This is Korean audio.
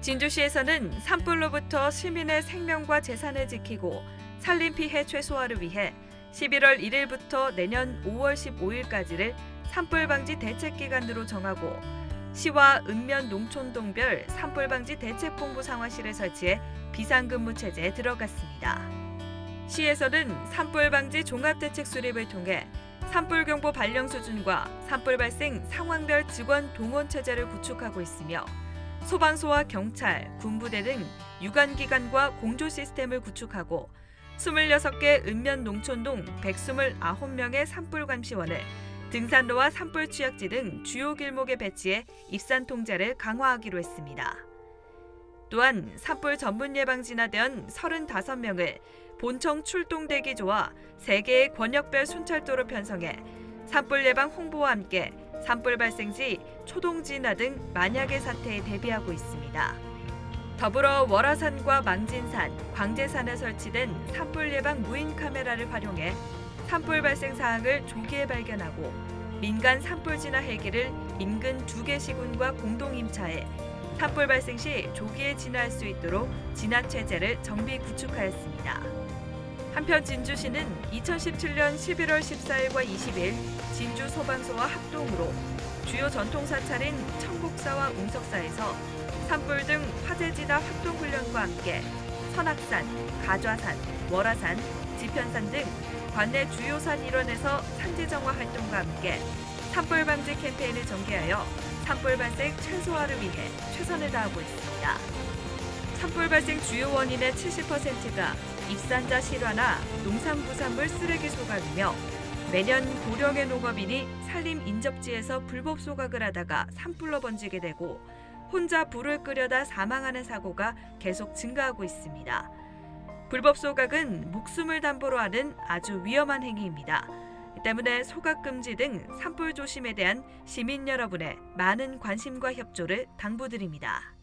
진주시에서는 산불로부터 시민의 생명과 재산을 지키고 산림 피해 최소화를 위해 11월 1일부터 내년 5월 15일까지를 산불 방지 대책 기간으로 정하고 시와 읍면 농촌동별 산불 방지 대책본부 상황실을 설치해 비상근무 체제에 들어갔습니다. 시에서는 산불 방지 종합대책 수립을 통해 산불 경보 발령 수준과 산불 발생 상황별 직원 동원 체제를 구축하고 있으며 소방서와 경찰, 군부대 등 유관기관과 공조 시스템을 구축하고 26개 읍면 농촌동 129명의 산불 감시원을 등산로와 산불 취약지 등 주요 길목에 배치해 입산 통제를 강화하기로 했습니다. 또한 산불 전문 예방 진화대원 35명을 본청 출동 대기조와 3개의 권역별 순찰도로 편성해 산불 예방 홍보와 함께 산불 발생 시 초동 진화 등 만약의 사태에 대비하고 있습니다. 더불어 월화산과 망진산, 광제산에 설치된 산불 예방 무인 카메라를 활용해 산불 발생 사항을 조기에 발견하고 민간 산불 진화 헬기를 인근 두 개 시군과 공동 임차해 산불 발생 시 조기에 진화할 수 있도록 진화 체제를 정비 구축하였습니다. 한편 진주시는 2017년 11월 14일과 20일 진주 소방서와 합동으로 주요 전통 사찰인 청곡사와 웅석사에서 산불 등 화재 진화 활동 훈련과 함께 선악산, 가좌산, 월화산, 지편산 등 관내 주요 산 일원에서 산지 정화 활동과 함께 산불 방지 캠페인을 전개하여 산불 발생 최소화를 위해 최선을 다하고 있습니다. 산불 발생 주요 원인의 70%가 입산자 실화나 농산부산물 쓰레기 소각이며 매년 고령의 농업인이 산림 인접지에서 불법 소각을 하다가 산불로 번지게 되고 혼자 불을 끄려다 사망하는 사고가 계속 증가하고 있습니다. 불법 소각은 목숨을 담보로 하는 아주 위험한 행위입니다. 때문에 소각 금지 등 산불 조심에 대한 시민 여러분의 많은 관심과 협조를 당부드립니다.